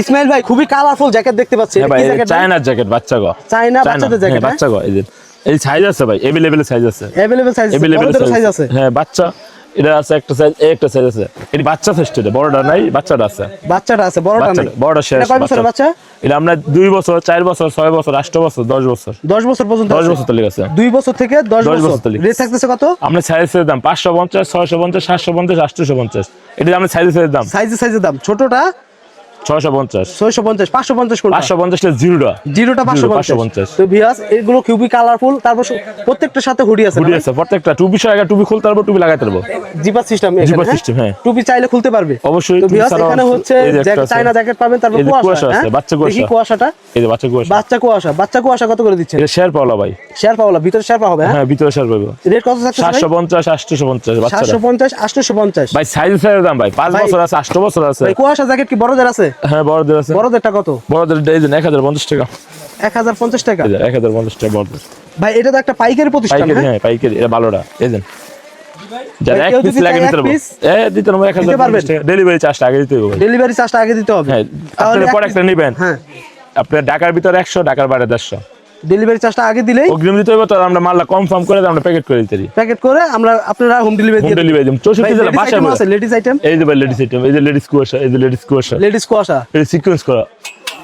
ইসমাইল ভাই খুবই colourful jacket দেখতে পাচ্ছি। হ্যাঁ চায়নার জ্যাকেট বাচ্চা গো। চায়না বাচ্চাদের হ্যাঁ, জ্যাকেট বাচ্চা গো এই যে। এই সাইজ আছে ভাই এভেলেবেল সাইজ আছে। অ্যাভেলেবল সাইজ এভেলেবেল সাইজ আছে। হ্যাঁ বাচ্চা এটা আছে একটা সাইজ একটা সাইজ আছে। এটা বাচ্চা সাইজ এটা বড়টা নাই বাচ্চাটা আছে। বাচ্চাটা আছে বড়টা নেই। বড়টা শেষ এটা কয় বছরের বাচ্চা। এটা আমরা দুই বছর চার বছর ছয় বছর আট বছর দশ বছর। 10 বছর পর্যন্ত দশ আছে। বছর তো লেগেছে দুই বছর থেকে 10 দশ বছর বছর। রেট থাকতেছে কত? আমরা সাইজের দাম পাঁচশো পঞ্চাশ ছয়শো পঞ্চাশ সাতশো পঞ্চাশ আটশোশো পঞ্চাশ। এটা আমরা সাইজের দাম। সাইজে সাইজের দাম ছোটটা ছয়শো পঞ্চাশ। 650 550 কোনটা? পাঁচশো পঞ্চাশটা জিরোটা। জিরোটা পাঁচশো 550 পঞ্চাশ। তো ভিউয়ার্স এগুলো খুবই কালারফুল তারপর প্রত্যেকটার সাথে হুডি আছে টুপি আছে প্রত্যেকটা। টুপি সহ আগে টুপি খুলতে পারব টুপি লাগাইতে পারব। জিপার সিস্টেম Zipper system, হ্যাঁ। টুপি চাইলে খুলতে পারবে। অবশ্যই তো টুপি এখানে হচ্ছে এই যে একটা জ্যাকেট আছে। চাইনা জ্যাকেট পাবেন তারপর কুয়াশা কুয়াশা আছে? বাচ্চা কুয়াশা। দেখি কুয়াশাটা। এই যে বাচ্চা কুয়াশা। বাচ্চা কুয়াশা বাচ্চা কুয়াশা কত করে দিচ্ছে? এটা শেয়ার পাওলা ভাই। শেয়ার পাওলা ভিতরে শেয়ার পাওয়া হবে হ্যাঁ? হ্যাঁ ভিতরে শেয়ার পাবো। রেট কত থাকছে সাতশো পঞ্চাশ আটশোশো পঞ্চাশ বাচ্চারা 750 850 ভাই সাইজ দাম ভাই। বছর আছে বছর আছে। ভাই কুয়াশা জ্যাকেট কি বড়দের আছে? হ্যাঁ বড়দের আছে। বড়দেরটা কত? বড়দের এই যে এক হাজার পঞ্চাশ টাকা। 1050 টাকা? এই যে এক হাজার পঞ্চাশ টাকা বড়দের। ভাই এটা তো একটা পাইকারি প্রতিষ্ঠান পাইকারি হ্যাঁ? হ্যাঁ পাইকারি এটা ভালোটা এই দেন যারা এক পিস লাগে চায় পারব। এ দিতে পারব এক হাজার দিতে পারবেন? পঞ্চাশ টাকা। ডেলিভারি চার্জটা আগে দিতে হবে। ভাই ডেলিভারি চার্জটা আগে দিতে হবে। হ্যাঁ তাহলে পরে একটা নেবেন। হ্যাঁ। আপনার ঢাকার ভিতরে একশো ঢাকার বাইরে দেড়শো। ডেলিভারি চার্জটা আগে দিলেই অগ্রিম দিতে হবে তো আমরা মালটা কনফার্ম করে আমরা প্যাকেট করে দিতে প্যাকেট করে আমরা আপনারা হোম ডেলিভারি হোম ডেলিভারি দিম চৌষট্টি জেলা বাসায় আছে লেডিস আইটেম এই যে ভাই লেডিস আইটেম এই যে লেডিস কুয়াশা এই যে লেডিস কুয়াশা। লেডিস কুয়াশা। এই সিকোয়েন্স করা।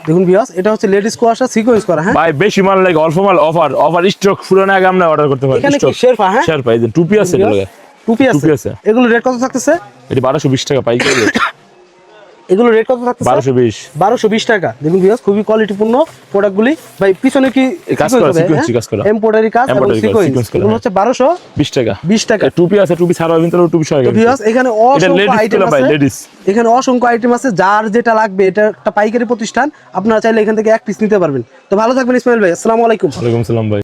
দেখুন বিয়াস এটা হচ্ছে লেডিস কুয়াশা সিকোয়েন্স করা হ্যাঁ? ভাই বেশি মাল লাগে অল্প মাল অফার অফার স্টক ফুরানো আগে আমরা অর্ডার করতে পারি এখানে শেরপা হ্যাঁ? শেয়ার পাই দেন টুপি আছে টুপি আছে। এগুলো রেট কত থাকতেছে? এটি বারোশো বিশ টাকা পাইকারি এগুলো রেট কত বিশ। বারোশো বিশ টাকা। দেখুন বিয়াস খুবই কোয়ালিটিপূর্ণ প্রোডাক্টগুলি ভাই পিছনে কি এই কাজ করা, কাজ করা। এমব্রয়ডারি কাজ এবং সিকোয়েন্স এগুলো হ্যাঁ। হচ্ছে বারোশো বিশ টাকা। বিশ টাকা। টুপি আছে টুপি ছাড়া ভিতরে টুপি তো ভিউয়ার্স এখানে অসংখ্য আইটেম আছে। ladies। এখানে অসংখ্য আইটেম আছে যার যেটা লাগবে এটা একটা পাইকারি প্রতিষ্ঠান। আপনারা চাইলে এখান থেকে এক পিস নিতে পারবেন। তো ভালো থাকবেন ইসমাইল ভাই আসসালামু আলাইকুম। ওয়ালাইকুম সালাম ভাই।